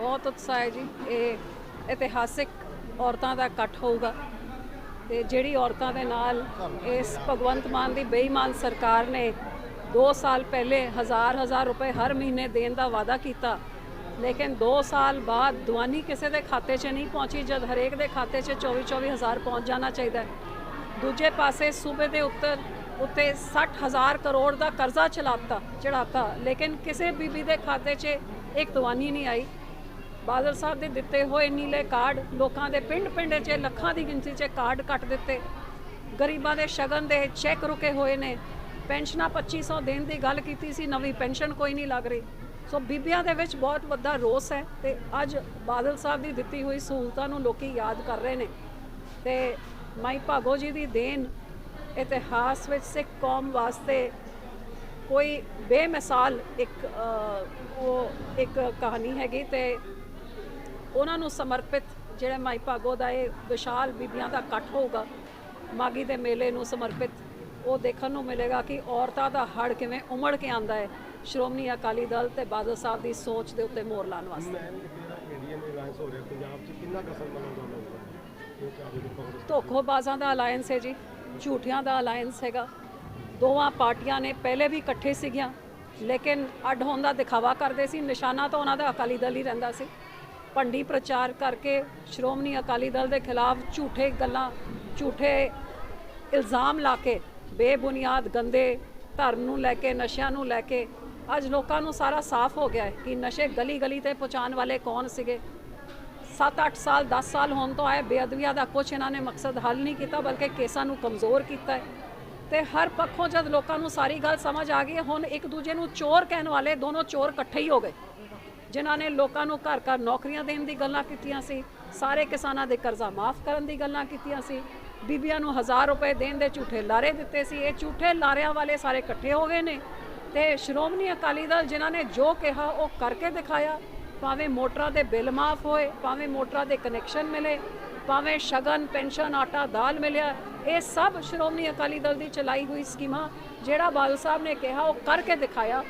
ਬਹੁਤ ਉਤਸ਼ਾਹ ਹੈ ਜੀ। ਇਹ ਇਤਿਹਾਸਿਕ ਔਰਤਾਂ ਦਾ ਇਕੱਠ ਹੋਊਗਾ ਤੇ ਜਿਹੜੀ ਔਰਤਾਂ ਦੇ ਨਾਲ ਇਸ ਭਗਵੰਤ ਮਾਨ ਦੀ ਬੇਈਮਾਨ ਸਰਕਾਰ ਨੇ 2 ਸਾਲ ਪਹਿਲੇ ਹਜ਼ਾਰ ਹਜ਼ਾਰ ਰੁਪਏ ਹਰ ਮਹੀਨੇ ਦੇਣ ਦਾ ਵਾਅਦਾ ਕੀਤਾ, ਲੇਕਿਨ 2 ਸਾਲ ਬਾਅਦ ਦਵਾਨੀ ਕਿਸੇ ਦੇ ਖਾਤੇ 'ਚ ਨਹੀਂ ਪਹੁੰਚੀ, ਜਦ ਹਰੇਕ ਦੇ ਖਾਤੇ 'ਚ 24 24 ਹਜ਼ਾਰ ਪਹੁੰਚ ਜਾਣਾ ਚਾਹੀਦਾ ਦੂਜੇ ਪਾਸੇ ਸੂਬੇ ਦੇ ਉੱਤਰ ਉੱਤੇ 60000 ਕਰੋੜ ਦਾ ਕਰਜ਼ਾ ਚਲਾਤਾ ਚੜਾਤਾ ਲੇਕਿਨ ਕਿਸੇ ਬੀਬੀ ਦੇ ਖਾਤੇ 'ਚ ਇੱਕ ਦਵਾਨੀ ਨਹੀਂ ਆਈ। ਬਾਦਲ ਸਾਹਿਬ ਦੇ ਦਿੱਤੇ ਹੋਏ ਨੀਲੇ ਕਾਰਡ ਲੋਕਾਂ ਦੇ ਪਿੰਡ ਪਿੰਡ 'ਚ, ਲੱਖਾਂ ਦੀ ਗਿਣਤੀ 'ਚ ਕਾਰਡ ਕੱਟ ਦਿੱਤੇ। ਗਰੀਬਾਂ ਦੇ ਸ਼ਗਨ ਦੇ ਚੈੱਕ ਰੁਕੇ ਹੋਏ ਨੇ। ਪੈਨਸ਼ਨਾਂ 2500 ਦੇਣ ਦੀ ਗੱਲ ਕੀਤੀ ਸੀ, ਨਵੀਂ ਪੈਨਸ਼ਨ ਕੋਈ ਨਹੀਂ ਲੱਗ ਰਹੀ। ਸੋ ਬੀਬੀਆਂ ਦੇ ਵਿੱਚ ਬਹੁਤ ਵੱਡਾ ਰੋਸ ਹੈ ਤੇ ਅੱਜ ਬਾਦਲ ਸਾਹਿਬ ਦੀ ਦਿੱਤੀ ਹੋਈ ਸਹੂਲਤਾਂ ਨੂੰ ਲੋਕੀ ਯਾਦ ਕਰ ਰਹੇ ਨੇ। ਤੇ ਮਾਈ ਭਾਗੋ ਜੀ ਦੀ ਦੇਣ ਇਤਿਹਾਸ ਵਿੱਚ ਸਿੱਖ ਕੌਮ ਵਾਸਤੇ ਕੋਈ ਬੇਮਿਸਾਲ ਇੱਕ ਉਹ ਇੱਕ ਕਹਾਣੀ ਹੈਗੀ ਤੇ ਉਹਨਾਂ ਨੂੰ ਸਮਰਪਿਤ ਜਿਹੜੇ ਮਾਈ ਭਾਗੋ ਦਾ ਇਹ ਵਿਸ਼ਾਲ ਬੀਬੀਆਂ ਦਾ ਇਕੱਠ ਹੋਊਗਾ ਮਾਗੀ ਦੇ ਮੇਲੇ ਨੂੰ ਸਮਰਪਿਤ ਉਹ ਦੇਖਣ ਨੂੰ ਮਿਲੇਗਾ ਕਿ ਔਰਤਾਂ ਦਾ ਹੜ ਕਿਵੇਂ ਉਮੜ ਕੇ ਆਂਦਾ ਹੈ। ਸ਼੍ਰੋਮਣੀ ਅਕਾਲੀ ਦਲ ਤੇ ਬਾਦਲ ਸਾਹਿਬ ਦੀ ਸੋਚ ਦੇ ਉੱਤੇ ਮੋਹਰ ਲਾਉਣ ਵਾਸਤੇ। ਧੋਖੋਬਾਜ਼ਾਂ ਦਾ ਅਲਾਈਅੰਸ ਹੈ ਜੀ ਝੂਠਿਆਂ ਦਾ ਅਲਾਈਅੰਸ ਹੈਗਾ। ਦੋਵਾਂ ਪਾਰਟੀਆਂ ਨੇ ਪਹਿਲੇ ਵੀ ਇਕੱਠੇ ਸੀਗੀਆਂ ਲੇਕਿਨ ਅੱਡ ਹੋਣ ਦਾ ਦਿਖਾਵਾ ਕਰਦੇ ਸੀ ਨਿਸ਼ਾਨਾ ਤਾਂ ਉਹਨਾਂ ਦਾ ਅਕਾਲੀ ਦਲ ਹੀ ਰਹਿੰਦਾ ਸੀ। ਭੰਡੀ ਪ੍ਰਚਾਰ ਕਰਕੇ ਸ਼੍ਰੋਮਣੀ ਅਕਾਲੀ ਦਲ ਦੇ ਖਿਲਾਫ ਝੂਠੇ ਗੱਲਾਂ, ਝੂਠੇ ਇਲਜ਼ਾਮ ਲਾ ਕੇ ਬੇਬੁਨਿਆਦ ਗੰਦੇ ਧਰਮ ਨੂੰ ਲੈ ਕੇ, ਨਸ਼ਿਆਂ ਨੂੰ ਲੈ ਕੇ ਅੱਜ ਲੋਕਾਂ ਨੂੰ ਸਾਰਾ ਸਾਫ਼ ਹੋ ਗਿਆ ਹੈ ਕਿ ਨਸ਼ੇ ਗਲੀ ਗਲੀ ਤੇ ਪਹੁੰਚਾਉਣ ਵਾਲੇ ਕੌਣ ਸੀਗੇ? 7-8 ਸਾਲ 10 ਸਾਲ ਹੋਣ ਤੋਂ ਆਏ ਬੇਅਦਬੀਆਂ ਦਾ ਕੁਝ ਇਹਨਾਂ ਨੇ ਮਕਸਦ ਹੱਲ ਨਹੀਂ ਕੀਤਾ, ਬਲਕਿ ਕੇਸਾਂ ਨੂੰ ਕਮਜ਼ੋਰ ਕੀਤਾ ਹੈ। ਤੇ ਹਰ ਪੱਖੋਂ ਜਦ ਲੋਕਾਂ ਨੂੰ ਸਾਰੀ ਗੱਲ ਸਮਝ ਆ ਗਈ ਹੁਣ ਇੱਕ ਦੂਜੇ ਨੂੰ ਚੋਰ ਕਹਿਣ ਵਾਲੇ ਦੋਨੋਂ ਚੋਰ ਇਕੱਠੇ ਹੀ ਹੋ ਗਏ। ਜਿਨ੍ਹਾਂ ਨੇ ਲੋਕਾਂ ਨੂੰ ਘਰ ਘਰ ਨੌਕਰੀਆਂ ਦੇਣ ਦੀ ਗੱਲਾਂ ਕੀਤੀਆਂ ਸੀ, ਸਾਰੇ ਕਿਸਾਨਾਂ ਦੇ ਕਰਜ਼ਾ ਮਾਫ ਕਰਨ ਦੀ ਗੱਲਾਂ ਕੀਤੀਆਂ ਸੀ, ਬੀਬੀਆਂ ਨੂੰ 1000 ਰੁਪਏ ਦੇਣ ਦੇ ਝੂਠੇ ਲਾਰੇ ਦਿੱਤੇ ਸੀ, ਇਹ ਝੂਠੇ ਲਾਰਿਆਂ ਵਾਲੇ ਸਾਰੇ ਇਕੱਠੇ ਹੋ ਗਏ ਨੇ ਤੇ ਸ਼੍ਰੋਮਣੀ ਅਕਾਲੀ ਦਲ ਜਿਨ੍ਹਾਂ ਨੇ ਜੋ ਕਿਹਾ ਉਹ ਕਰਕੇ ਦਿਖਾਇਆ, ਭਾਵੇਂ ਮੋਟਰਾਂ ਦੇ ਬਿੱਲ ਮਾਫ ਹੋਏ, ਭਾਵੇਂ ਮੋਟਰਾਂ ਦੇ ਕਨੈਕਸ਼ਨ ਮਿਲੇ, ਭਾਵੇਂ ਸ਼ਗਨ, ਪੈਨਸ਼ਨ, ਆਟਾ, ਦਾਲ ਮਿਲਿਆ, ਇਹ ਸਭ ਸ਼੍ਰੋਮਣੀ ਅਕਾਲੀ ਦਲ ਦੀ ਚਲਾਈ ਹੋਈ ਸਕੀਮਾਂ, ਜਿਹੜਾ ਬਾਦਲ ਸਾਹਿਬ ਨੇ ਕਿਹਾ ਉਹ ਕਰਕੇ ਦਿਖਾਇਆ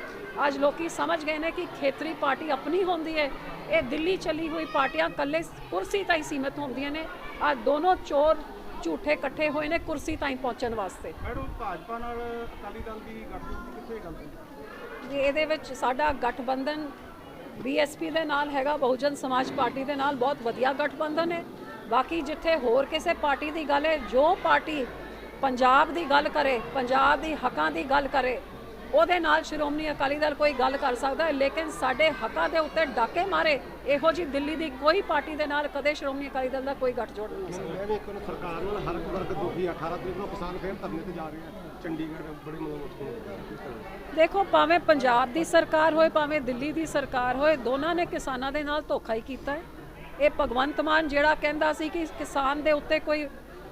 ਅੱਜ ਲੋਕੀ ਸਮਝ ਗਏ ਨੇ ਕਿ ਖੇਤਰੀ ਪਾਰਟੀ ਆਪਣੀ ਹੁੰਦੀ ਹੈ। ਇਹ ਦਿੱਲੀ ਚੱਲੀ ਹੋਈ ਪਾਰਟੀਆਂ ਇਕੱਲੇ ਕੁਰਸੀ ਤਾਈਂ ਸੀਮਿਤ ਹੁੰਦੀਆਂ ਨੇ। ਅੱਜ ਦੋਨੋਂ ਚੋਰ ਝੂਠੇ ਇਕੱਠੇ ਹੋਏ ਨੇ ਕੁਰਸੀ ਤਾਈਂ ਪਹੁੰਚਣ ਵਾਸਤੇ। ਮੈਡਮ ਭਾਜਪਾ ਨਾਲ ਅਕਾਲੀ ਦਲ ਦੀ ਗੱਠਜੋੜ ਕਿੱਥੇ ਗੱਲ ਹੈ ਜੀ ਇਹਦੇ ਵਿੱਚ ਸਾਡਾ ਗਠਬੰਧਨ ਬੀਐਸਪੀ ਦੇ ਨਾਲ ਹੈਗਾ ਬਹੁਜਨ ਸਮਾਜ ਪਾਰਟੀ ਦੇ ਨਾਲ ਬਹੁਤ ਵਧੀਆ ਗਠਬੰਧਨ ਹੈ। ਬਾਕੀ ਜਿੱਥੇ ਹੋਰ ਕਿਸੇ ਪਾਰਟੀ ਦੀ ਗੱਲ ਹੈ ਜੋ ਪਾਰਟੀ ਪੰਜਾਬ ਦੀ ਗੱਲ ਕਰੇ ਪੰਜਾਬ ਦੀ ਹੱਕਾਂ ਦੀ ਗੱਲ ਕਰੇ ਉਹਦੇ ਨਾਲ ਸ਼੍ਰੋਮਣੀ ਅਕਾਲੀ ਦਲ ਕੋਈ ਗੱਲ ਕਰ ਸਕਦਾ ਹੈ ਲੇਕਿਨ ਸਾਡੇ ਹੱਕਾਂ ਦੇ ਉੱਤੇ ਡਾਕੇ ਮਾਰੇ ਇਹੋ ਜੀ ਦਿੱਲੀ ਦੀ ਕੋਈ ਪਾਰਟੀ ਦੇ ਨਾਲ ਕਦੇ ਸ਼੍ਰੋਮਣੀ ਅਕਾਲੀ ਦਲ ਦਾ ਕੋਈ ਗੱਠਜੋੜ ਨਹੀਂ ਹੋ ਸਕਦਾ। ਮੈਂ ਵੀ ਇੱਕ ਸਰਕਾਰ ਨਾਲ ਹਰ ਇੱਕ ਵਰਗ ਦੁਖੀ 18 ਤਰੀਕ ਨੂੰ ਕਿਸਾਨ ਫੇਰ ਧਰਨੇ ਤੇ ਜਾ ਰਹੇ ਆ ਚੰਡੀਗੜ੍ਹ ਬੜੀ ਮੋਹ ਦੇਖੋ ਭਾਵੇਂ ਪੰਜਾਬ ਦੀ ਸਰਕਾਰ ਹੋਏ ਭਾਵੇਂ ਦਿੱਲੀ ਦੀ ਸਰਕਾਰ ਹੋਏ ਦੋਨਾਂ ਨੇ ਕਿਸਾਨਾਂ ਦੇ ਨਾਲ ਧੋਖਾ ਹੀ ਕੀਤਾ ਹੈ। ਇਹ ਭਗਵੰਤ ਮਾਨ ਜਿਹੜਾ ਕਹਿੰਦਾ ਸੀ ਕਿ ਕਿਸਾਨ ਦੇ ਉੱਤੇ ਕੋਈ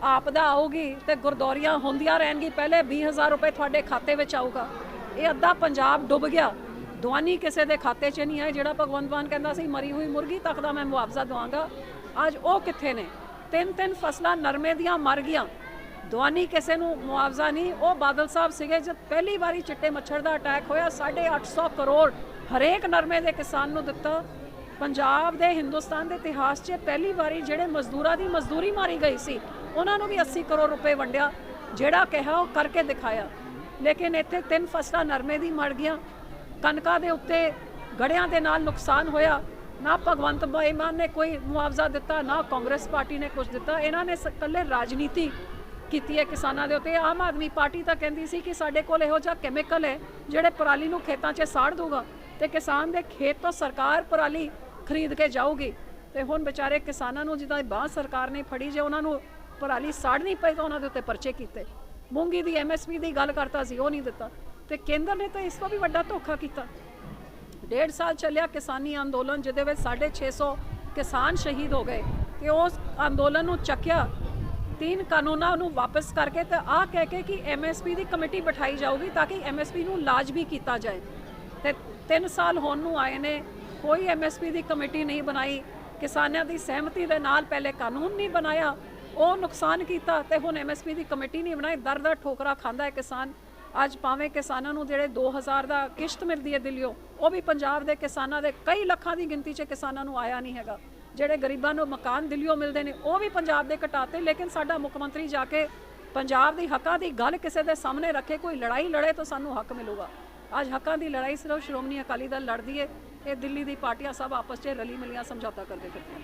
ਆਪਦਾ ਆਊਗੀ ਤੇ ਗੁਰਦੌਰੀਆਂ ਹੁੰਦੀਆਂ ਰਹਿਣਗੀ ਪਹਿਲੇ 20000 ਰੁਪਏ ਤੁਹਾਡੇ ਖਾਤੇ ਵਿੱਚ ਆਊਗਾ। ਇਹ ਅੱਧਾ ਪੰਜਾਬ ਡੁੱਬ ਗਿਆ। ਦਵਾਨੀ ਕਿਸੇ ਦੇ ਖਾਤੇ 'ਚ ਨਹੀਂ ਹੈ ਜਿਹੜਾ ਭਗਵੰਤ ਮਾਨ ਕਹਿੰਦਾ ਸੀ, ਮਰੀ ਹੋਈ ਮੁਰਗੀ, ਤੱਕ ਦਾ ਮੈਂ ਮੁਆਵਜ਼ਾ ਦਵਾਂਗਾ। ਅੱਜ ਉਹ ਕਿੱਥੇ ਨੇ? ਤਿੰਨ ਤਿੰਨ ਫਸਲਾਂ ਨਰਮੇ ਦੀਆਂ ਮਰ ਗਈਆਂ। ਦਵਾਨੀ ਕਿਸੇ ਨੂੰ ਮੁਆਵਜ਼ਾ ਨਹੀਂ। ਉਹ ਬਾਦਲ ਸਾਹਿਬ ਸੀਗੇ, ਜਦ ਪਹਿਲੀ ਵਾਰੀ ਚਿੱਟੇ ਮੱਛਰ ਦਾ ਅਟੈਕ ਹੋਇਆ 850 ਕਰੋੜ ਹਰੇਕ ਨਰਮੇ ਦੇ ਕਿਸਾਨ ਨੂੰ ਦਿੱਤਾ। ਪੰਜਾਬ ਦੇ ਹਿੰਦੁਸਤਾਨ ਦੇ ਇਤਿਹਾਸ 'ਚ ਪਹਿਲੀ ਵਾਰੀ ਜਿਹੜੇ ਮਜ਼ਦੂਰਾਂ ਦੀ ਮਜ਼ਦੂਰੀ ਮਾਰੀ ਗਈ ਸੀ, ਉਹਨਾਂ ਨੂੰ ਵੀ 80 ਕਰੋੜ ਰੁਪਏ ਵੰਡਿਆ। ਜਿਹੜਾ ਕਿਹਾ ਉਹ ਕਰਕੇ ਦਿਖਾਇਆ। ਲੇਕਿਨ ਇੱਥੇ ਤਿੰਨ ਫਸਲਾਂ ਨਰਮੇ ਦੀ ਮੜ ਗਈਆਂ। ਕਣਕਾਂ ਦੇ ਉੱਤੇ ਗੜਿਆਂ ਦੇ ਨਾਲ ਨੁਕਸਾਨ ਹੋਇਆ। ਨਾ ਭਗਵੰਤ ਮਾਨ ਨੇ ਕੋਈ ਮੁਆਵਜ਼ਾ ਦਿੱਤਾ, ਨਾ ਕਾਂਗਰਸ ਪਾਰਟੀ ਨੇ ਕੁਝ ਦਿੱਤਾ। ਇਹਨਾਂ ਨੇ ਸ- ਇਕੱਲੇ ਰਾਜਨੀਤੀ ਕੀਤੀ ਹੈ ਕਿਸਾਨਾਂ ਦੇ ਉੱਤੇ। ਆਮ ਆਦਮੀ ਪਾਰਟੀ ਤਾਂ ਕਹਿੰਦੀ ਸੀ ਕਿ ਸਾਡੇ ਕੋਲ ਇਹੋ ਜਿਹਾ ਕੈਮੀਕਲ ਹੈ ਜਿਹੜੇ ਪਰਾਲੀ ਨੂੰ ਖੇਤਾਂ 'ਚ ਸਾੜ ਦੂਗਾ ਤੇ ਕਿਸਾਨ ਦੇ ਖੇਤ ਤੋਂ ਸਰਕਾਰ ਪਰਾਲੀ ਖਰੀਦ ਕੇ ਜਾਊਗੀ। ਤੇ ਹੁਣ ਵਿਚਾਰੇ ਕਿਸਾਨਾਂ ਨੂੰ ਜਿੱਦਾਂ ਬਾਹ ਸਰਕਾਰ ਨੇ ਫੜੀ ਜੇ ਉਹਨਾਂ ਨੂੰ ਪਰਾਲੀ ਸਾੜਨੀ ਪਈ ਤਾਂ ਉਹਨਾਂ ਦੇ ਉੱਤੇ ਪਰਚੇ ਕੀਤੇ। ਮੂੰਗੀ ਦੀ ਐਮਐਸਪੀ ਦੀ ਗੱਲ ਕਰਤਾ ਸੀ, ਉਹ ਨਹੀਂ ਦਿੱਤਾ। ਤੇ ਕੇਂਦਰ ਨੇ ਤਾਂ ਇਸ ਤੋਂ ਵੀ ਵੱਡਾ ਧੋਖਾ ਕੀਤਾ। ਡੇਢ ਸਾਲ ਚੱਲਿਆ ਕਿਸਾਨੀ ਅੰਦੋਲਨ, ਜਿਹਦੇ ਵਿੱਚ 650 ਕਿਸਾਨ ਸ਼ਹੀਦ ਹੋ ਗਏ। ਤੇ ਉਸ ਅੰਦੋਲਨ ਨੂੰ ਚੱਕਿਆ। ਤਿੰਨ ਕਾਨੂੰਨਾਂ ਨੂੰ ਵਾਪਸ ਕਰਕੇ ਤੇ ਆਹ ਕਹਿ ਕੇ ਕਿ ਐਮਐਸਪੀ ਦੀ ਕਮੇਟੀ ਬਿਠਾਈ ਜਾਊਗੀ ਤਾਂ ਕਿ ਐਮਐਸਪੀ ਨੂੰ ਲਾਜ਼ਮੀ ਕੀਤਾ ਜਾਏ। ਤੇ 3 ਸਾਲ ਹੋਣ ਨੂੰ ਆਏ ਨੇ, ਕੋਈ ਐਮਐਸਪੀ ਦੀ ਕਮੇਟੀ ਨਹੀਂ ਬਣਾਈ। ਕਿਸਾਨਾਂ ਦੀ ਸਹਿਮਤੀ ਦੇ ਨਾਲ ਪਹਿਲੇ ਕਾਨੂੰਨ ਨਹੀਂ ਬਣਾਇਆ। ਉਹ ਨੁਕਸਾਨ ਕੀਤਾ ਤੇ ਹੁਣ ਐਮਐਸਪੀ ਦੀ ਕਮੇਟੀ ਨਹੀਂ ਬਣਾਈ ਦਰ ਦਾ ਠੋਕਰਾ ਖਾਂਦਾ ਹੈ ਕਿਸਾਨ। ਅੱਜ ਭਾਵੇਂ ਕਿਸਾਨਾਂ ਨੂੰ ਜਿਹੜੇ 2000 ਦਾ ਕਿਸ਼ਤ ਮਿਲਦੀ ਹੈ ਦਿੱਲੀੋਂ ਉਹ ਵੀ ਪੰਜਾਬ ਦੇ ਕਿਸਾਨਾਂ ਦੇ ਕਈ ਲੱਖਾਂ ਦੀ ਗਿਣਤੀ 'ਚ ਕਿਸਾਨਾਂ ਨੂੰ ਆਇਆ ਨਹੀਂ ਹੈਗਾ। ਜਿਹੜੇ ਗਰੀਬਾਂ ਨੂੰ ਮਕਾਨ ਦਿੱਲੀੋਂ ਮਿਲਦੇ ਨੇ, ਉਹ ਵੀ ਪੰਜਾਬ ਦੇ ਘਟਾਤੇ, ਲੇਕਿਨ ਸਾਡਾ ਮੁੱਖ ਮੰਤਰੀ ਜਾ ਕੇ ਪੰਜਾਬ ਦੀ ਹੱਕਾਂ ਦੀ ਗੱਲ ਕਿਸੇ ਦੇ ਸਾਹਮਣੇ ਰੱਖੇ, ਕੋਈ ਲੜਾਈ ਲੜੇ ਤਾਂ ਸਾਨੂੰ ਹੱਕ ਮਿਲੂਗਾ। ਅੱਜ ਹੱਕਾਂ ਦੀ ਲੜਾਈ ਸਿਰਫ ਸ਼੍ਰੋਮਣੀ ਅਕਾਲੀ ਦਲ ਲੜਦੀ ਏ, ਇਹ ਦਿੱਲੀ ਦੀ ਪਾਰਟੀਆਂ ਸਭ ਆਪਸ 'ਚ ਰਲੀ ਮਿਲੀਆਂ ਸਮਝੌਤਾ ਕਰਦੇ ਫਿਰਦੀਆਂ